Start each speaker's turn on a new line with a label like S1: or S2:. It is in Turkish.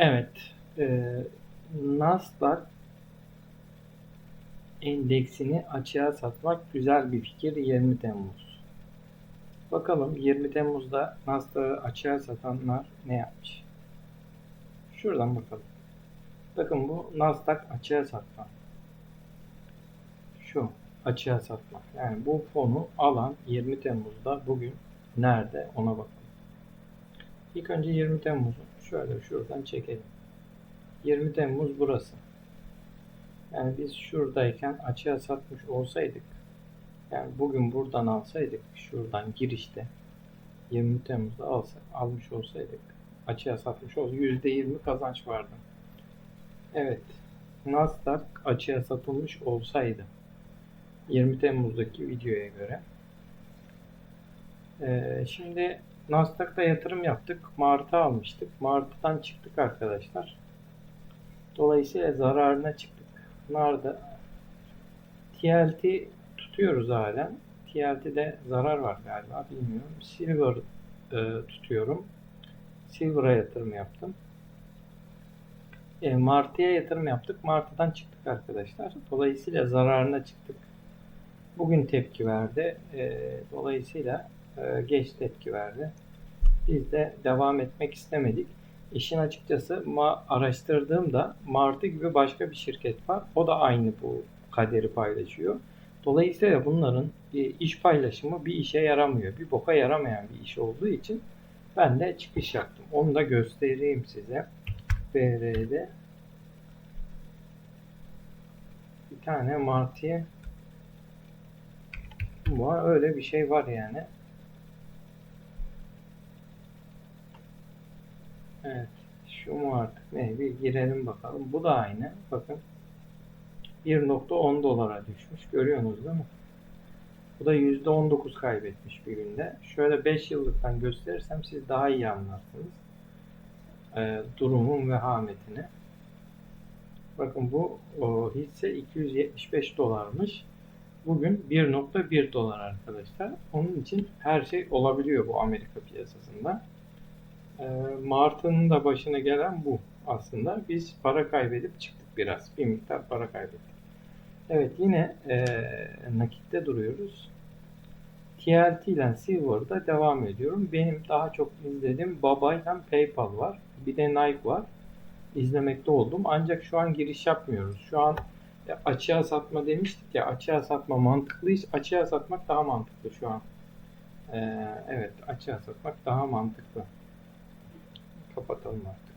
S1: Evet. E, Nasdaq endeksini açığa satmak güzel bir fikir 20 Temmuz. Bakalım 20 Temmuz'da Nasdaq'ı açığa satanlar ne yapmış? Şuradan bakalım. Bakın bu Nasdaq açığa satma. Şu açığa satmak. Yani bu fonu alan 20 Temmuz'da bugün nerede ona bakalım. İlk önce 20 Temmuz'u şöyle şuradan çekelim. 20 Temmuz burası. Yani biz şuradayken açığa satmış olsaydık yani bugün buradan alsaydık şuradan girişte 20 Temmuz'da alsa, almış olsaydık açığa satmış olsaydık %20 kazanç vardı. Evet. Nasdaq açığa satılmış olsaydı 20 Temmuz'daki videoya göre ee, şimdi Nasdaq'ta yatırım yaptık. Mart'a almıştık. Mart'tan çıktık arkadaşlar. Dolayısıyla zararına çıktık. Narda TLT tutuyoruz halen. TLT'de zarar var galiba bilmiyorum. Silver e, tutuyorum. Silver'a yatırım yaptım. E, Martı'ya yatırım yaptık. Martı'dan çıktık arkadaşlar. Dolayısıyla zararına çıktık. Bugün tepki verdi. E, dolayısıyla geç tepki verdi. Biz de devam etmek istemedik. İşin açıkçası ma araştırdığımda Martı gibi başka bir şirket var. O da aynı bu kaderi paylaşıyor. Dolayısıyla bunların e, iş paylaşımı bir işe yaramıyor. Bir boka yaramayan bir iş olduğu için ben de çıkış yaptım. Onu da göstereyim size. BR'de bir tane Martı'ya. Öyle bir şey var yani. Evet. Şu mu artık ne? Bir girelim bakalım. Bu da aynı. Bakın. 1.10 dolara düşmüş. Görüyorsunuz değil mi? Bu da %19 kaybetmiş bir günde. Şöyle 5 yıllıktan gösterirsem siz daha iyi anlarsınız. Ee, durumun vehametini. Bakın bu o, hisse 275 dolarmış. Bugün 1.1 dolar arkadaşlar. Onun için her şey olabiliyor bu Amerika piyasasında. E, Martı'nın da başına gelen bu aslında. Biz para kaybedip çıktık biraz. Bir miktar para kaybettik. Evet yine e, nakitte duruyoruz. TLT ile Silver'da devam ediyorum. Benim daha çok izlediğim Baba ile PayPal var. Bir de Nike var. İzlemekte oldum. Ancak şu an giriş yapmıyoruz. Şu an e, açığa satma demiştik ya. Açığa satma mantıklı. Açığa satmak daha mantıklı şu an. Ee, evet açığa satmak daha mantıklı. Kapatalım artık.